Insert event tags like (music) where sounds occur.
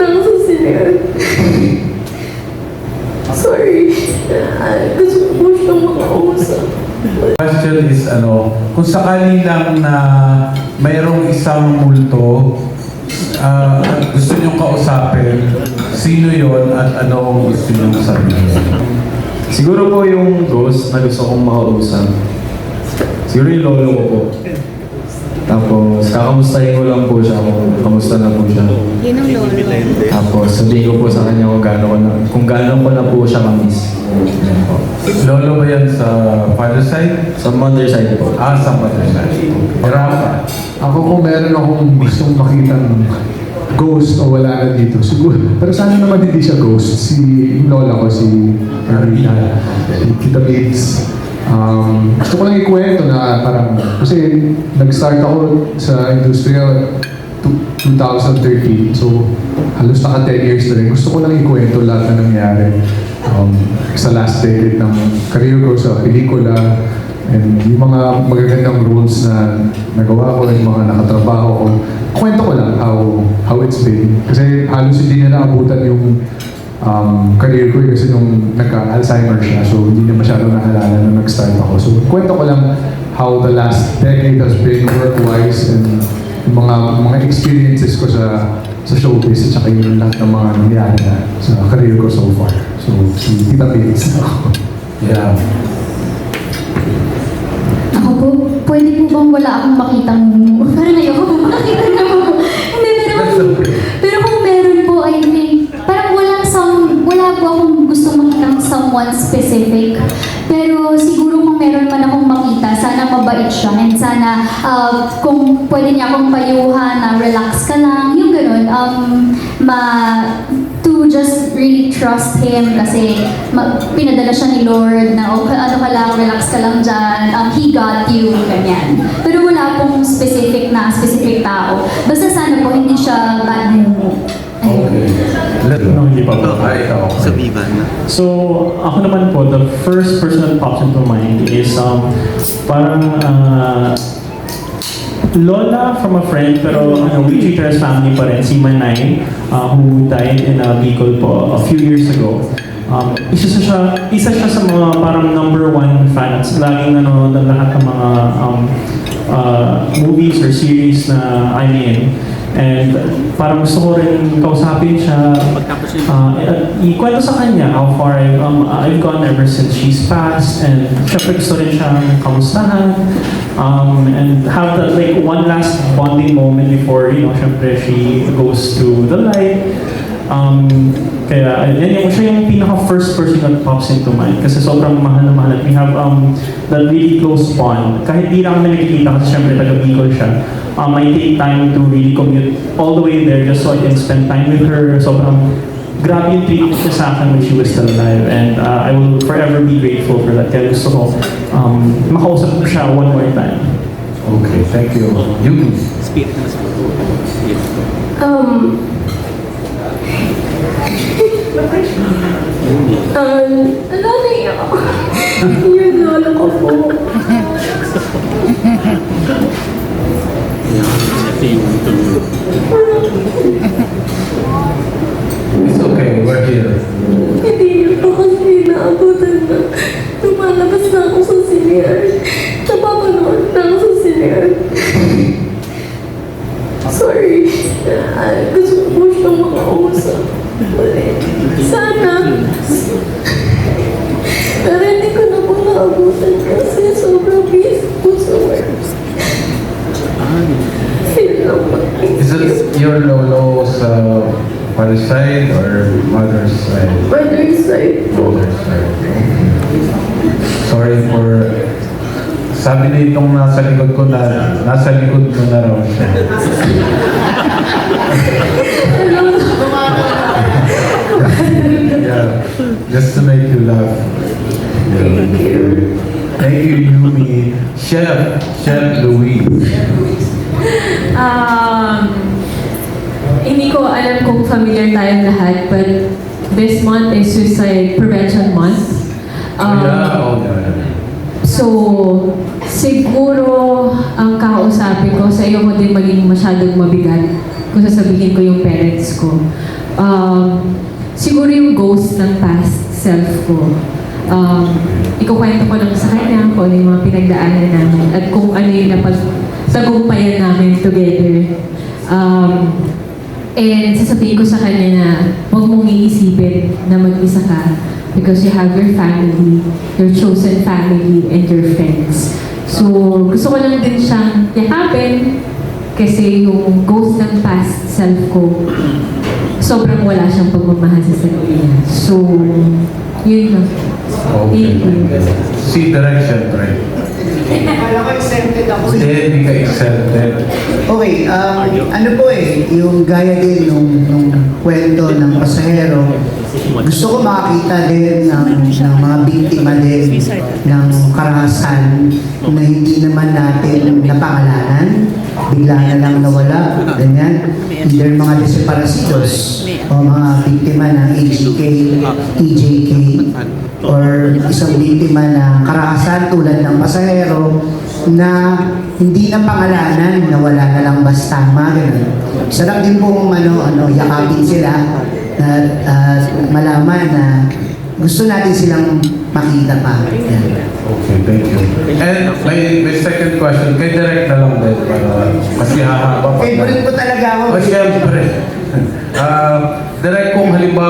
Nakasusinyan. Sorry. Ah, gusto ko siyang makausap. Question is ano, kung sakali lang na mayroong isang multo, ah, gusto niyong kausapin, sino yon at ano ang gusto niyong sabihin? Siguro po yung ghost na gusto kong makausap. Siguro yung lolo ko po. Tapos, kakamustahin ko lang po siya kung kamusta na po siya. Yun ang lolo. Tapos, sabihin ko po sa kanya kung gaano ko na, kung gaano ko na po siya kamiss. Yan po. Lolo ba yan sa father side? Sa mother side po. Ah, sa mother side. Rafa. Ako kung meron akong gustong makitang ghost o wala na dito, siguro. Pero sana naman hindi siya ghost. Si yung lola ko, si Marina, si Tita Bates. Um, gusto ko lang ikwento na parang, kasi nag-start ako sa industrial tu- 2013. So, halos naka 10 years na rin. Gusto ko lang ikwento lahat na nangyari um, sa last decade ng career ko sa pelikula, And yung mga magagandang roles na nagawa ko, yung mga nakatrabaho ko, kwento ko lang how, how it's been. Kasi halos hindi na naabutan yung um, career ko eh, kasi nung nagka-Alzheimer siya, so hindi na masyado naalala nung nag-start ako. So kwento ko lang how the last decade has been work-wise and yung mga mga experiences ko sa sa showbiz at saka yung lahat ng mga nangyari na sa career ko so far. So, si Tita Bates ako. Yeah. Ako po, pwede po bang wala akong makitang... (laughs) Parang ayoko po makita na (laughs) po. Hindi, pero, That's okay. pero kung meron po, I think, parang walang some, wala po akong gusto someone specific. Pero siguro kung meron man akong makita, sana mabait siya. And sana uh, kung pwede niya akong payuhan na relax ka lang, yung ganun. Um, ma, to just really trust Him kasi pinadala siya ni Lord na oh, ano ka lang, relax ka lang dyan, um, He got you, ganyan. Pero wala pong specific na specific tao. Basta sana po hindi siya bad mood. Okay. Hindi pa po. Ah, ikaw. Sa Viva na. So, ako naman po, the first person that pops into mind is um, parang uh, lola from a friend, pero ano, we treat her as family pa rin, si Manay, uh, who died in uh, Bicol po a few years ago. Um, isa siya, isa siya sa mga parang number one fans. Laging nanonood ng lahat ng mga um, uh, movies or series na I'm in. And parang gusto ko rin kausapin siya, Uh, ikwento sa kanya how far I've, um, I've gone ever since she's passed. And syempre gusto rin siyang kamustahan. Um, and have that like one last bonding moment before you know syempre she goes to the light um, kaya yan yung siya yung pinaka first person that pops into mind. Kasi sobrang mahal na mahal. At we have um, that really close bond. Kahit di lang kami nakikita kasi syempre taga Bicol siya um, I take time to really commute all the way there just so I can spend time with her. Sobrang grabe yung treatment niya sa akin when she was still alive. And uh, I will forever be grateful for that. Kaya gusto ko um, makausap ko siya one more time. Okay, thank you. You. spirit na sa Yes. Um, um, ano na yun? Yung lolo ko po. It's okay, we're here. Hindi niyo po kasi naabutan na lumalabas na ako sa senior. Napapanood na ako sa senior. Sorry. Ah, gusto ko po siyang makausap. Na po naabutan kasi sobrang busy po sa work. Yun lang po. Is it your lolo's uh, father's side or mother's side? Mother's side. Mother's side. Sorry for... Sabi nitong nasa likod ko na nasa likod ko na raw siya. (laughs) yeah, just to make you laugh. Um, hindi ko alam kung familiar tayong lahat, but this month is Suicide Prevention Month. Um, oh. So, siguro ang kakausapin ko sa iyo ko din maging masyadong mabigat kung sasabihin ko yung parents ko. Um, siguro yung ghost ng past self ko. Um, ikukwento ko lang sa kanya kung ano yung mga pinagdaanan namin at kung ano yung napagtagumpayan namin together. Um, and sasabihin ko sa kanya na huwag mong iisipin na mag-isa ka because you have your family, your chosen family, and your friends. So, gusto ko lang din siyang yakapin kasi yung ghost ng past self ko, sobrang wala siyang pagmamahal sa sarili niya. So, yun lang. Okay. Thank you. Si Direk, syempre. Exempted ako. Hindi, hindi ka exempted. Okay, um, ano po eh, yung gaya din nung, nung kwento ng pasahero, gusto ko makakita din ng, ng mga biktima din ng karahasan na hindi naman natin napangalanan, bigla na lang nawala, ganyan. Either mga deseparasidos o mga biktima ng AGK, EJK, or isang biktima ng karahasan tulad ng pasahero na hindi na pangalanan, na wala na lang basta ganun. Sarap din pong ano, ano, yakapin sila at at malaman na gusto natin silang makita pa. Yan. Okay, thank you. And may, may second question, kay Direk na lang din para mas hahaba pa. Favorite ko talaga ako. O siyempre, (laughs) Ah, Direk kung halimbawa